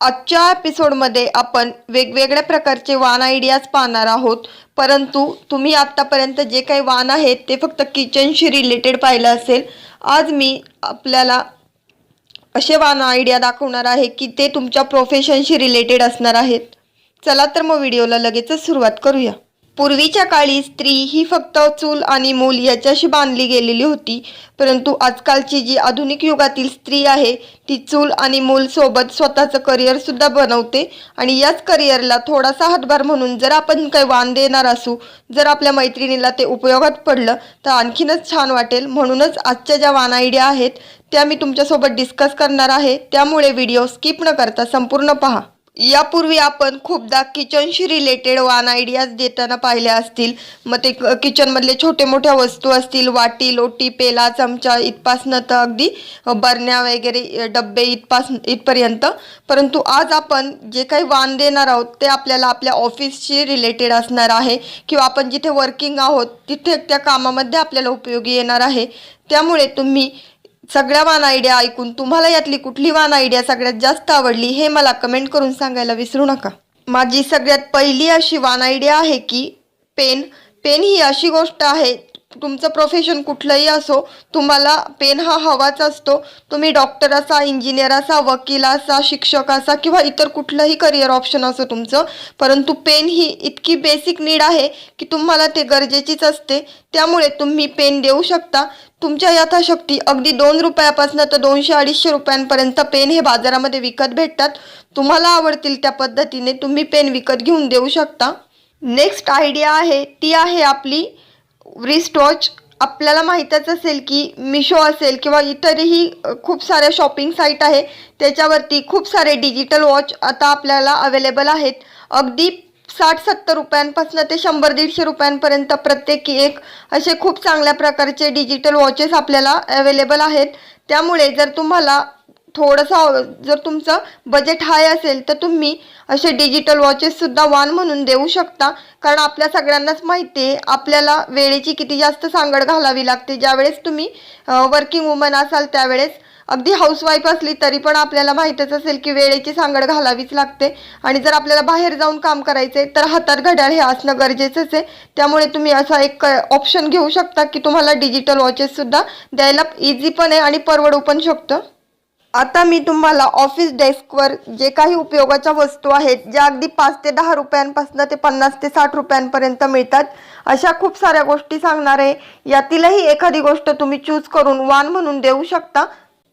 आजच्या एपिसोडमध्ये आपण वेगवेगळ्या प्रकारचे वान आयडियाज पाहणार आहोत. परंतु तुम्ही आत्तापर्यंत जे काही वान आहेत ते फक्त किचनशी रिलेटेड पाहिलं असेल. आज मी आपल्याला असे वान आयडिया दाखवणार आहे की ते तुमच्या प्रोफेशनशी रिलेटेड असणार आहेत. चला तर मग व्हिडिओला लगेचच सुरुवात करूया. पूर्वीच्या काळी स्त्री ही फक्त चूल आणि मूल याच्याशी बांधली गेलेली होती. परंतु आजकालची जी आधुनिक युगातील स्त्री आहे ती चूल आणि मूल सोबत स्वतःचं करिअर सुद्धा बनवते. आणि याच करिअरला थोडासा हातभार म्हणून जर आपण काही वाण देणार असू जर आपल्या मैत्रिणीला ते उपयोगात पडलं तर आणखीनच छान वाटेल. म्हणूनच आजच्या ज्या वाण आयडिया आहेत त्या मी तुमच्यासोबत डिस्कस करणार आहे. त्यामुळे व्हिडिओ स्किप न करता संपूर्ण पहा. यापूर्वी आपण खूपदा किचनशी रिलेटेड वान आयडियाज देताना पाहिल्या असतील. मग ते किचनमधले छोटे मोठ्या वस्तू असतील वाटी लोटी पेला चमचा इथपासनं तर अगदी बरण्या वगैरे डब्बे इथपास इथपर्यंत. परंतु आज आपण जे काही वाण देणार आहोत ते आपल्याला आपल्या ऑफिसशी रिलेटेड असणार आहे. किंवा आपण जिथे वर्किंग आहोत तिथे त्या कामामध्ये आपल्याला उपयोगी येणार आहे. त्यामुळे तुम्ही सगळ्या वान आयडिया ऐकून तुम्हाला यातली कुठली वान आयडिया सगळ्यात जास्त आवडली हे मला कमेंट करून सांगायला विसरू नका. माझी सगळ्यात पहिली अशी वान आयडिया आहे की पेन. पेन ही अशी गोष्ट आहे तुमचं प्रोफेशन कुठलंही असो तुम्हाला पेन हा हवाच असतो. तुम्ही डॉक्टर असा इंजिनियर असा वकील असा शिक्षक असा किंवा इतर कुठलंही करिअर ऑप्शन असो तुमचं परंतु पेन ही इतकी बेसिक नीड आहे की तुम्हाला ते गरजेचीच असते. त्यामुळे तुम्ही पेन देऊ शकता. तुमच्या यथाशक्ती अगदी दोन रुपयापासून तर दोनशे अडीचशे रुपयांपर्यंत पेन हे बाजारामध्ये विकत भेटतात. तुम्हाला आवडतील त्या पद्धतीने तुम्ही पेन विकत घेऊन देऊ शकता. नेक्स्ट आयडिया आहे ती आहे आपली रिस्ट वॉच आपल्याला माहीतच असेल की मिशो असेल किंवा इतरही खूप साऱ्या शॉपिंग साईट आहे. त्याच्यावरती खूप सारे डिजिटल वॉच आता आपल्याला अवेलेबल आहेत. अगदी साठ सत्तर रुपयांपासून ते शंभर दीडशे रुपयांपर्यंत प्रत्येकी एक असे खूप चांगल्या प्रकारचे डिजिटल वॉचेस आपल्याला अवेलेबल आहेत. त्यामुळे जर तुम्हाला थोडंसं जर तुमचं बजेट हाय असेल तर तुम्ही असे डिजिटल वॉचेससुद्धा वान म्हणून देऊ शकता. कारण आपल्या सगळ्यांनाच माहिती आहे आपल्याला वेळेची किती जास्त सांगड घालावी लागते. ज्यावेळेस तुम्ही वर्किंग वुमन असाल त्यावेळेस अगदी हाऊसवाईफ असली तरी पण आपल्याला माहीतच असेल की वेळेची सांगड घालावीच लागते. आणि जर आपल्याला बाहेर जाऊन काम करायचं आहे तर हातात घड्याळ हे असणं गरजेचंच आहे. त्यामुळे तुम्ही असा एक ऑप्शन घेऊ शकता की तुम्हाला डिजिटल वॉचेससुद्धा द्यायला इझी पण आहे आणि परवडू पण शकतं. आता मी तुम्हाला ऑफिस डेस्कवर जे काही उपयोगाच्या वस्तू आहेत ज्या अगदी पाच ते दहा रुपयांपासून ते पन्नास ते साठ रुपयांपर्यंत मिळतात अशा खूप साऱ्या गोष्टी सांगणार आहे. यातीलही एखादी गोष्ट तुम्ही चूज करून वान म्हणून देऊ शकता.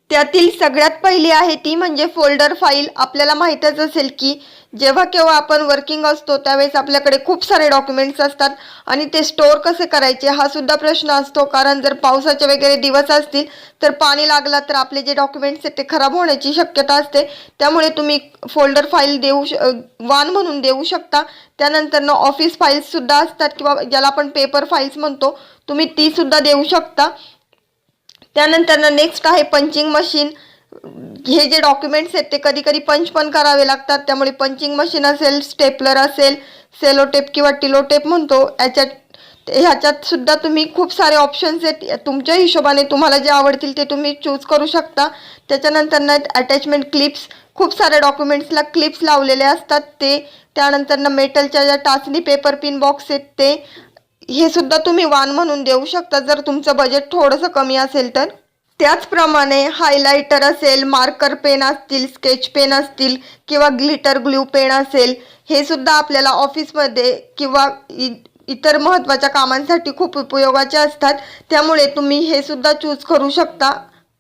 त्यातील सगळ्यात पहिली आहे ती म्हणजे फोल्डर फाईल आपल्याला माहीतच असेल की जेव्हा केव्हा आपण वर्किंग असतो त्यावेळेस आपल्याकडे खूप सारे डॉक्युमेंट्स असतात आणि ते स्टोअर कसे करायचे हा सुद्धा प्रश्न असतो. कारण जर पावसाचे वगैरे दिवस असतील तर पाणी लागला तर आपले जे डॉक्युमेंट्स आहेत ते खराब होण्याची शक्यता असते. त्यामुळे तुम्ही फोल्डर फाईल देऊ श वान म्हणून देऊ शकता. त्यानंतर ऑफिस फाईल्ससुद्धा असतात किंवा ज्याला आपण पेपर फाईल्स म्हणतो तुम्ही तीसुद्धा देऊ शकता. त्यानंतर नेक्स्ट आहे पंचिंग मशीन हे जे डॉक्युमेंट्स आहेत ते कधी कधी पंच पण करावे लागतात. त्यामुळे पंचिंग मशीन असेल स्टेपलर असेल सेलो टेप किंवा टिलो टेप म्हणतो याच्यात ह्याच्यात सुद्धा तुम्ही खूप सारे ऑप्शन्स आहेत. तुमच्या हिशोबाने तुम्हाला जे आवडतील ते तुम्ही चूज करू शकता. त्याच्यानंतर ना अटॅचमेंट क्लिप्स खूप साऱ्या डॉक्युमेंट्सला क्लिप्स लावलेले असतात ते. त्यानंतर ना मेटलच्या ज्या टाचणी पेपर पिन बॉक्स आहेत ते. हे सुद्धा तुम्ही वान म्हणून देऊ शकता. जर तुमचं बजेट थोडंसं कमी असेल तर. त्याचप्रमाणे हायलायटर असेल मार्कर पेन असतील स्केच पेन असतील किंवा ग्लिटर ग्लू पेन असेल हे सुद्धा आपल्याला ऑफिसमध्ये किंवा इ इतर महत्त्वाच्या कामांसाठी खूप उपयोगाचे असतात. त्यामुळे तुम्ही हे सुद्धा चूज करू शकता.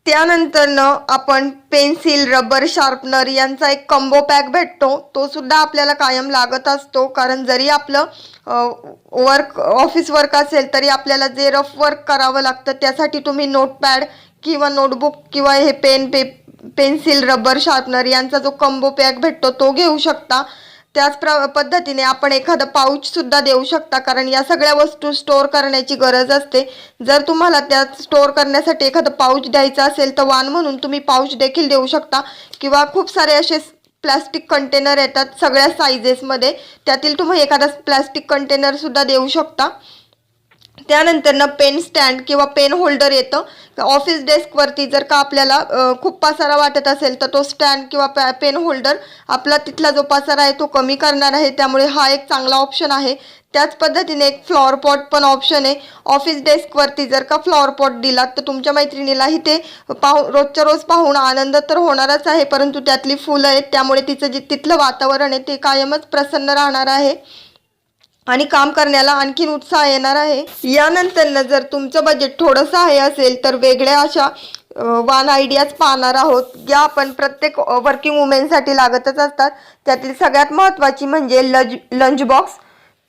त्यानंतरनं आपण पेन्सिल रबर शार्पनर यांचा एक कॉम्बो पॅक भेटतो. तो सुद्धा आपल्याला कायम लागत असतो. कारण जरी आपलं वर्क ऑफिस वर्क असेल तरी आपल्याला जे रफ वर्क करावं लागतं त्यासाठी तुम्ही नोटपॅड किंवा नोटबुक किंवा हे पेन पे पेन्सिल रबर शार्पनर यांचा जो कॉम्बो पॅक भेटतो तो घेऊ शकता. त्याच प्र पद्धतीने आपण एखादं पाऊचसुद्धा देऊ शकता. कारण या सगळ्या वस्तू स्टोअर करण्याची गरज असते. जर तुम्हाला त्यात स्टोअर करण्यासाठी एखादं पाऊच द्यायचं असेल तर वान म्हणून तुम्ही पाऊच देखील देऊ शकता. किंवा खूप सारे असे प्लॅस्टिक कंटेनर येतात सगळ्या सायझेसमध्ये त्यातील तुम्ही एखादा प्लॅस्टिक कंटेनरसुद्धा देऊ शकता. त्यानंतरनं पेन स्टँड किंवा पेन होल्डर येतं. ऑफिस डेस्कवरती जर का आपल्याला खूप पासारा वाटत असेल तर तो स्टँड किंवा पॅ पेन होल्डर आपला तिथला जो पासारा आहे तो कमी करणार आहे. त्यामुळे हा एक चांगला ऑप्शन आहे. त्याच पद्धतीने एक फ्लॉवर पॉट पण ऑप्शन आहे. ऑफिस डेस्कवरती जर का फ्लॉवर पॉट दिलात तर तुमच्या मैत्रिणीलाही ते पाहू रोजच्या रोज पाहून आनंद तर होणारच आहे. परंतु त्यातली फुलं आहेत त्यामुळे तिचं जे तिथलं वातावरण आहे ते कायमच प्रसन्न राहणार आहे. आणि काम करण्याला आणखीन उत्साह येणार आहे. यानंतर जर तुमचं बजेट थोडंसं आहे असेल तर वेगळ्या अशा वान आयडियाज पाहणार आहोत. ज्या आपण प्रत्येक वर्किंग वुमेनसाठी लागतच असतात. त्यातील सगळ्यात महत्त्वाची म्हणजे लज लंच बॉक्स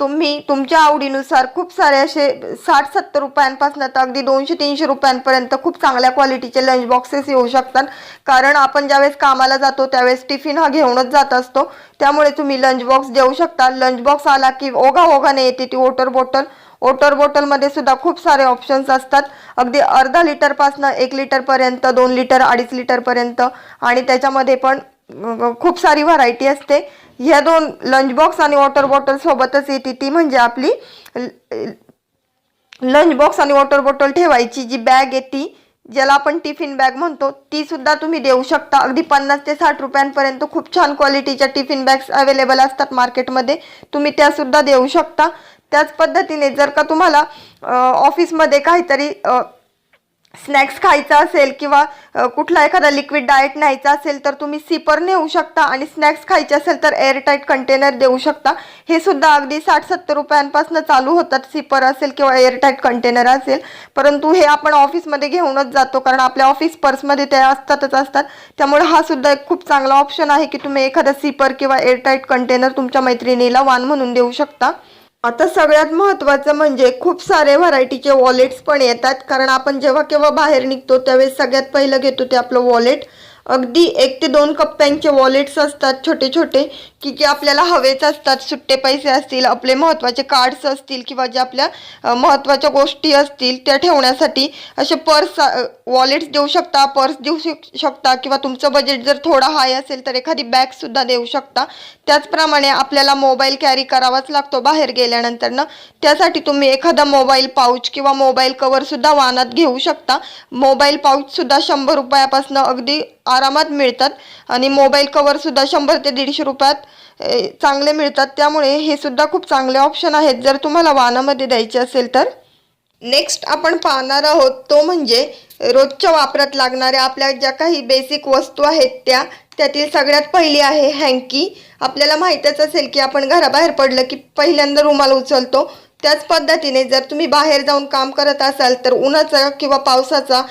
तुम्ही तुमच्या आवडीनुसार खूप सारे असे साठ सत्तर रुपयांपासून तर अगदी दोनशे तीनशे रुपयांपर्यंत खूप चांगल्या क्वालिटीचे लंच बॉक्सेस येऊ शकतात. कारण आपण ज्यावेळेस कामाला जातो त्यावेळेस टिफिन हा घेऊनच जात असतो. त्यामुळे तुम्ही लंच बॉक्स देऊ शकता. लंच बॉक्स आला की ओघा ओघाने येते ती वॉटर बॉटल वॉटर बॉटलमध्ये सुद्धा खूप सारे ऑप्शन्स असतात. अगदी अर्धा लिटरपासनं एक लिटरपर्यंत दोन लिटर अडीच लिटरपर्यंत आणि त्याच्यामध्ये पण खूप सारी व्हरायटी असते. ह्या दोन लंच बॉक्स आणि वॉटर बॉटल सोबतच येते ती म्हणजे आपली लंच बॉक्स आणि वॉटर बॉटल ठेवायची जी बॅग येते ती ज्याला आपण टिफिन बॅग म्हणतो ती सुद्धा तुम्ही देऊ शकता. अगदी पन्नास ते साठ रुपयांपर्यंत खूप छान क्वालिटीच्या टिफिन बॅग्स अवेलेबल असतात मार्केटमध्ये तुम्ही त्या सुद्धा देऊ शकता. त्याच पद्धतीने जर का तुम्हाला ऑफिसमध्ये काहीतरी स्नॅक्स खायचा असेल किंवा कुठला एखादा लिक्विड डाएट न्यायचा असेल तर तुम्ही सिपर नेऊ शकता आणि स्नॅक्स खायचे असेल तर एअरटाईट कंटेनर देऊ शकता. हे सुद्धा अगदी साठ सत्तर रुपयांपासून चालू होतात. सिपर असेल किंवा एअरटाईट कंटेनर असेल. परंतु हे आपण ऑफिसमध्ये घेऊनच जातो कारण आपल्या ऑफिस पर्समध्ये ते असतातच असतात. त्यामुळे हा सुद्धा एक खूप चांगला ऑप्शन आहे की तुम्ही एखादा सिपर किंवा एअरटाईट कंटेनर तुमच्या मैत्रिणीला वान म्हणून देऊ शकता. आता सगळ्यात महत्त्वाचं म्हणजे खूप सारे व्हरायटीचे वॉलेट्स पण येतात. कारण आपण जेव्हा केव्हा बाहेर निघतो त्यावेळेस सगळ्यात पहिलं घेतो ते आपलं वॉलेट. अगदी एक ते दोन कप्प्यांचे वॉलेट्स असतात छोटे छोटे की जे आपल्याला हवेच असतात सुट्टे पैसे असतील आपले महत्त्वाचे कार्ड्स असतील किंवा ज्या आपल्या महत्त्वाच्या गोष्टी असतील त्या ठेवण्यासाठी असे पर्स वॉलेट्स देऊ शकता पर्स देऊ शक- शकता किंवा तुमचं बजेट जर थोडा हाय असेल तर एखादी बॅगसुद्धा देऊ शकता. त्याचप्रमाणे आपल्याला मोबाईल कॅरी करावाच लागतो बाहेर गेल्यानंतरनं. त्यासाठी तुम्ही एखादा मोबाईल पाऊच किंवा मोबाईल कवरसुद्धा वाहनात घेऊ शकता. मोबाईल पाऊचसुद्धा शंभर रुपयापासून अगदी आरामात मिळतात. आणि मोबाईल कवरसुद्धा शंभर ते दीडशे रुपयात चांगले मिळतात. त्यामुळे हे सुद्धा खूप चांगले ऑप्शन आहेत. जर तुम्हाला वाहनामध्ये द्यायचे असेल तर. नेक्स्ट आपण पाहणार आहोत तो म्हणजे रोजच्या वापरात लागणाऱ्या आपल्या ज्या काही बेसिक वस्तू आहेत त्या त्यातील सगळ्यात पहिली आहे हँकी आपल्याला माहीतच असेल की आपण घराबाहेर पडलं की पहिल्यांदा रुमाल उचलतो. त्याच पद्धतीने जर तुम्ही बाहेर जाऊन काम करत असाल तर उन्हाचा किंवा पावसाचा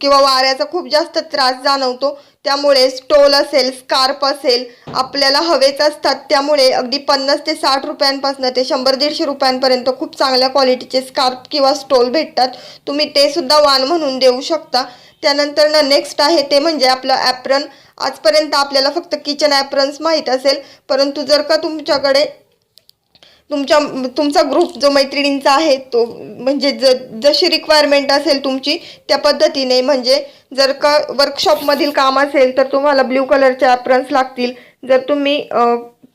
किंवा वाऱ्याचा खूप जास्त त्रास जाणवतो. त्यामुळे स्टोल असेल स्कार्प असेल आपल्याला हवेच असतात त्यामुळे अगदी पन्नास ते साठ रुपयांपासून ते शंभर दीडशे रुपयांपर्यंत खूप चांगल्या क्वालिटीचे स्कार्प किंवा स्टोल भेटतात. तुम्ही ते सुद्धा वाण म्हणून देऊ शकता. त्यानंतर ना नेक्स्ट आहे ते म्हणजे आपलं ॲप्रन आजपर्यंत आपल्याला फक्त किचन ॲप्रन्स माहीत असेल. परंतु जर का तुमच्याकडे तुमच्या तुमचा ग्रुप जो मैत्रिणींचा आहे तो म्हणजे ज जशी रिक्वायरमेंट असेल तुमची त्या पद्धतीने म्हणजे जर का वर्कशॉपमधील काम असेल तर तुम्हाला ब्ल्यू कलरचे ॲप्रन्स लागतील. जर तुम्ही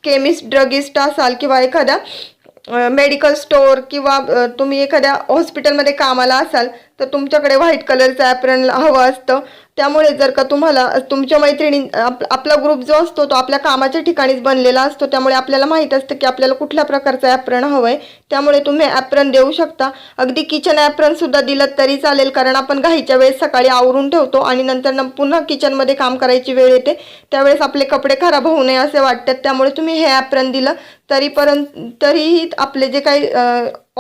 केमिस्ट ड्रगिस्ट असाल किंवा एखाद्या मेडिकल स्टोअर किंवा तुम्ही एखाद्या हॉस्पिटलमध्ये कामाला असाल तर तुमच्याकडे व्हाईट कलरचं ॲप्रन हवं असतं. त्यामुळे जर का तुम्हाला तुमच्या मैत्रिणी आप आपला ग्रुप जो असतो तो आपल्या कामाच्या ठिकाणीच बनलेला असतो. त्यामुळे आपल्याला माहीत असतं की आपल्याला कुठल्या प्रकारचं ॲप्रन हवं आहे त्यामुळे तुम्ही ॲप्रन देऊ शकता. अगदी किचन ॲप्रनसुद्धा दिलं तरी चालेल कारण आपण घाईच्या वेळेस सकाळी आवरून ठेवतो आणि नंतर न पुन्हा किचनमध्ये काम करायची वेळ येते. त्यावेळेस आपले कपडे खराब होऊ नये असे वाटतात. त्यामुळे तुम्ही हे ॲप्रन दिलं तरीपर्यंत तरीही आपले जे काही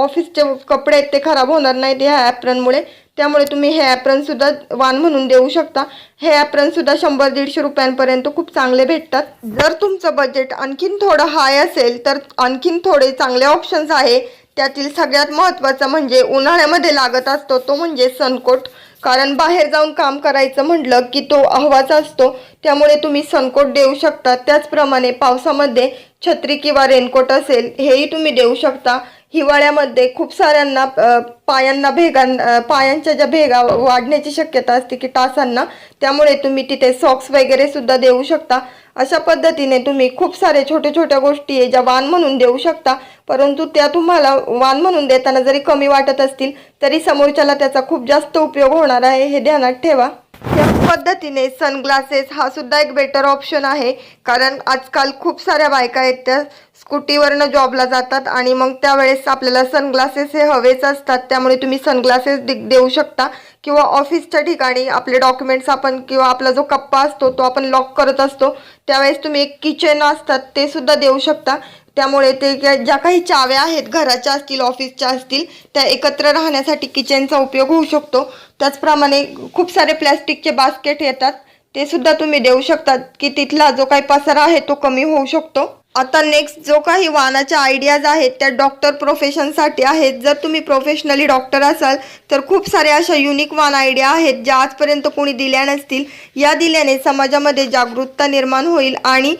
ऑफिसचे कपडे आहेत ते खराब होणार नाहीत ह्या ॲप्रनमुळे त्यामुळे तुम्ही हे ॲप्रनसुद्धा वान म्हणून देऊ शकता. हे ॲप्रनसुद्धा शंभर दीडशे रुपयांपर्यंत खूप चांगले भेटतात. जर तुमचं बजेट आणखीन थोडं हाय असेल तर आणखीन थोडे चांगले ऑप्शन्स आहे. त्यातील सगळ्यात महत्त्वाचं म्हणजे उन्हाळ्यामध्ये लागत असतो तो म्हणजे सनकोट. कारण बाहेर जाऊन काम करायचं म्हटलं की तो हवाचा असतो. त्यामुळे तुम्ही सनकोट देऊ शकता. त्याचप्रमाणे पावसामध्ये छत्री किंवा रेनकोट असेल हेही तुम्ही देऊ शकता. हिवाळ्यामध्ये खूप साऱ्यांना पायांना भेगां पायांच्या ज्या भेगा वाढण्याची शक्यता असते की टासांना त्यामुळे तुम्ही तिथे सॉक्स वगैरे सुद्धा देऊ शकता. अशा पद्धतीने तुम्ही खूप सारे छोट्या छोट्या गोष्टी आहे ज्या वाण म्हणून देऊ शकता. परंतु त्या तुम्हाला वाण म्हणून देताना जरी कमी वाटत असतील तरी समोरच्याला त्याचा खूप जास्त उपयोग होणार आहे हे ध्यानात ठेवा. त्याच पद्धतीने सनग्लासेस हा सुद्धा एक बेटर ऑप्शन आहे. कारण आजकाल खूप साऱ्या बायका आहेत त्या स्कूटीवरनं जॉबला जातात आणि मग त्यावेळेस आपल्याला सनग्लासेस हे हवेच असतात. त्यामुळे तुम्ही सनग्लासेस देऊ शकता. किंवा ऑफिसच्या ठिकाणी आपले डॉक्युमेंट्स आपण किंवा आपला जो कप्पा असतो तो आपण लॉक करत असतो. त्यावेळेस तुम्ही एक किचन असतात ते सुद्धा देऊ शकता. त्यामुळे ते ज्या काही चाव्या आहेत घराच्या असतील ऑफिसच्या असतील त्या एकत्र राहण्यासाठी किचनचा उपयोग होऊ शकतो. त्याचप्रमाणे खूप सारे प्लॅस्टिकचे बास्केट येतात. ते सुद्धा तुम्ही देऊ शकतात की तिथला जो काही पसारा आहे तो कमी होऊ शकतो. आता नेक्स्ट जो काही वाहनाच्या आयडियाज आहेत त्या डॉक्टर प्रोफेशनसाठी आहेत. जर तुम्ही प्रोफेशनली डॉक्टर असाल तर खूप साऱ्या अशा युनिक वाहन आयडिया आहेत ज्या आजपर्यंत कोणी दिल्या नसतील. या दिल्याने समाजामध्ये जागरूकता निर्माण होईल आणि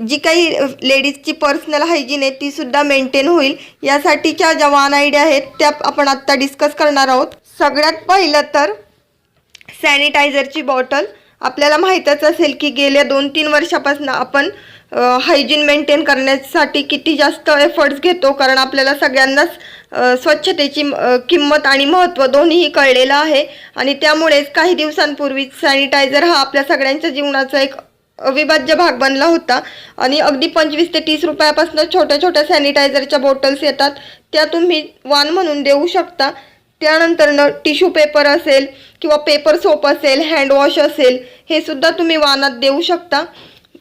जी काही लेडीजची पर्सनल हायजीन आहे तीसुद्धा मेंटेन होईल. यासाठीच्या ज्या वाहन आयडिया आहेत त्या आपण आत्ता डिस्कस करणार आहोत. सगळ्यात पहिलं तर सॅनिटायझरची बॉटल आपल्याला माहीतच असेल की गेल्या दोन तीन वर्षापासून आपण हायजीन मेंटेन करण्यासाठी किती जास्त एफर्ट्स घेतो? कारण आपल्याला सगळ्यांनाच स्वच्छतेची किंमत आणि महत्त्व दोन्हीही कळलेलं आहे. आणि त्यामुळेच काही दिवसांपूर्वी सॅनिटायझर हा आपल्या सगळ्यांच्या जीवनाचा एक अविभाज्य भाग बनला होता. आणि अगदी पंचवीस ते तीस रुपयापासून छोट्या छोट्या सॅनिटायझरच्या बॉटल्स येतात. त्या तुम्ही वाण म्हणून देऊ शकता. त्यानंतरनं टिश्यू पेपर असेल किंवा पेपर सोप असेल हँडवॉश असेल हे सुद्धा तुम्ही वानात देऊ शकता.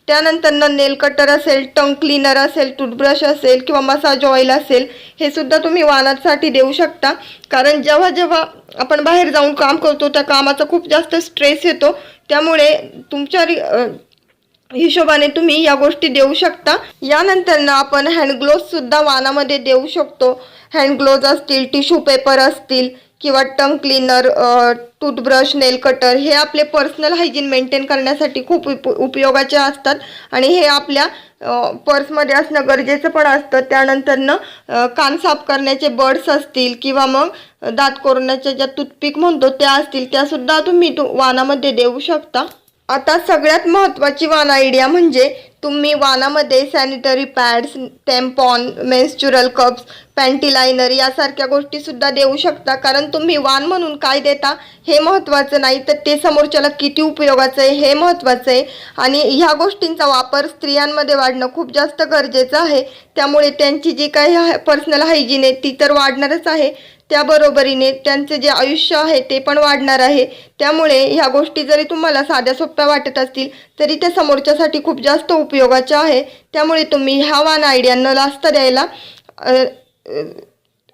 त्यानंतरनं नेल कटर असेल टंग क्लीनर असेल टूथब्रश असेल किंवा मसाज ऑइल असेल हे सुद्धा तुम्ही वाहनासाठी देऊ शकता. कारण जेव्हा जेव्हा आपण बाहेर जाऊन काम करतो त्या कामाचा खूप जास्त स्ट्रेस येतो. त्यामुळे तुमच्या रि- हिशोबाने तुम्ही या गोष्टी देऊ शकता. यानंतर ना आपण हँड सुद्धा वानामध्ये देऊ शकतो. हँडग्लोव्ज असतील टिश्यू पेपर असतील किंवा tongue cleaner toothbrush nail cutter हे आपले पर्सनल हायजीन मेंटेन करण्यासाठी खूप उप उपयोगाचे असतात. आणि हे आपल्या पर्समध्ये असणं गरजेचं पण असतं. त्यानंतरनं कान साफ करण्याचे बर्ड्स असतील किंवा मग दात कोरण्याच्या ज्या टूथपिक म्हणतो त्या असतील त्यासुद्धा तुम्ही तु वानामध्ये देऊ शकता. आता सगळ्यात महत्त्वाची वान आयडिया म्हणजे तुम्ही वानामध्ये sanitary pads tampon menstrual cups panty liner यासारख्या गोष्टीसुद्धा देऊ शकता. कारण तुम्ही वान म्हणून काय देता हे महत्त्वाचं नाही. तर ते समोरच्याला किती उपयोगाचं आहे हे महत्त्वाचं आहे. आणि ह्या गोष्टींचा वापर स्त्रियांमध्ये वाढणं खूप जास्त गरजेचं आहे. त्यामुळे त्यांची जी काही पर्सनल हायजीन आहे ती तर वाढणारच आहे. त्याबरोबरीने त्यांचे जे आयुष्य आहे ते पण वाढणार आहे. त्यामुळे ह्या गोष्टी जरी तुम्हाला साध्या सोप्या वाटत असतील तरी त्या समोरच्यासाठी खूप जास्त उपयोगाच्या आहे. त्यामुळे तुम्ही ह्या वान आयडियांना लास्त द्यायला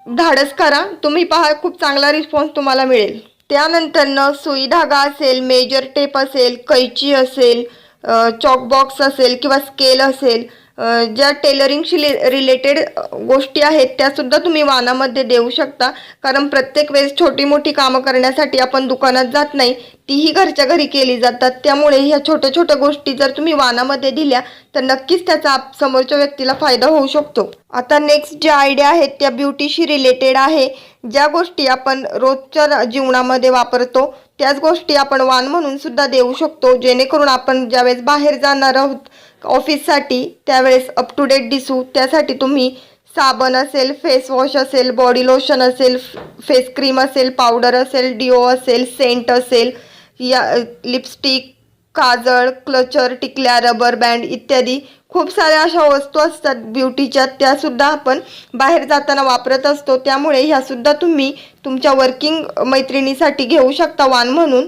धाडस करा. तुम्ही पहा खूप चांगला रिस्पॉन्स तुम्हाला मिळेल. त्यानंतरनं सुई धागा असेल मेजर टेप असेल कैची असेल चॉकबॉक्स असेल किंवा स्केल असेल ज्या टेलरिंगशी रिलेटेड गोष्टी आहेत त्यासुद्धा तुम्ही वानामध्ये देऊ शकता. कारण प्रत्येक वेळेस छोटी मोठी कामं करण्यासाठी आपण दुकानात जात नाही तीही घरच्या घरी केली जातात. त्यामुळे ह्या छोट्या छोट्या गोष्टी जर तुम्ही वानामध्ये दिल्या तर नक्कीच त्याचा आप समोरच्या व्यक्तीला फायदा होऊ शकतो. आता नेक्स्ट ज्या आयडिया आहेत त्या ब्युटीशी रिलेटेड आहे. ज्या गोष्टी आपण रोजच्या जीवनामध्ये वापरतो त्याच गोष्टी आपण वाण म्हणून सुद्धा देऊ शकतो. जेणेकरून आपण ज्यावेळेस बाहेर जाणार आहोत ऑफिससाठी त्यावेळेस अप टू डेट दिसू. त्यासाठी तुम्ही साबण असेल फेस वॉश असेल बॉडी लोशन असेल फेस क्रीम असेल पावडर असेल डिओ असेल सेंट असेल या लिपस्टिक काजळ क्लचर टिकल्या रबर बँड इत्यादी खूप साऱ्या अशा वस्तू असतात ब्युटीच्या त्यासुद्धा आपण बाहेर जाताना वापरत असतो. त्यामुळे ह्यासुद्धा तुम्ही तुमच्या वर्किंग मैत्रिणीसाठी घेऊ शकता वान म्हणून.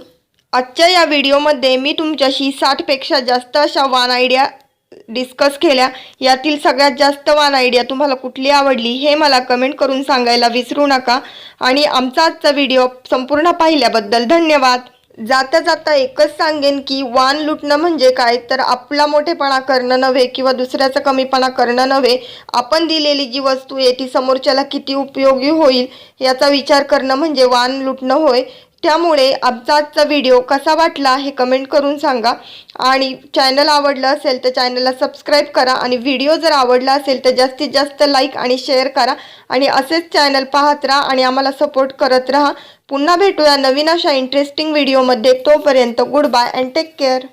आजच्या या व्हिडिओमध्ये मी तुमच्याशी साठपेक्षा जास्त अशा वान आयडिया डिस्कस केल्या. यातील सगळ्यात जास्त वान आयडिया तुम्हाला कुठली आवडली हे मला कमेंट करून सांगायला विसरू नका. आणि आमचा आजचा व्हिडिओ संपूर्ण पाहिल्याबद्दल धन्यवाद. जाता जाता एकच सांगेन की वान लुटणं म्हणजे काय? तर आपला मोठेपणा करणं नव्हे किंवा दुसऱ्याचा कमीपणा करणं नव्हे आपण दिलेली जी वस्तू आहे ती समोरच्याला किती उपयोगी होईल याचा विचार करणं म्हणजे वान लुटणं होय. त्यामुळे आमचा व्हिडिओ कसा वाटला हे कमेंट करून सांगा. आणि चॅनल आवडलं असेल तर चॅनलला सबस्क्राईब करा आणि व्हिडिओ जर आवडला असेल तर जास्तीत जास्त लाईक आणि शेअर करा. आणि असेच चॅनल पाहत राहा आणि आम्हाला सपोर्ट करत राहा. पुन्हा भेटूया नवीन अशा इंटरेस्टिंग व्हिडिओमध्ये तोपर्यंत good bye and take care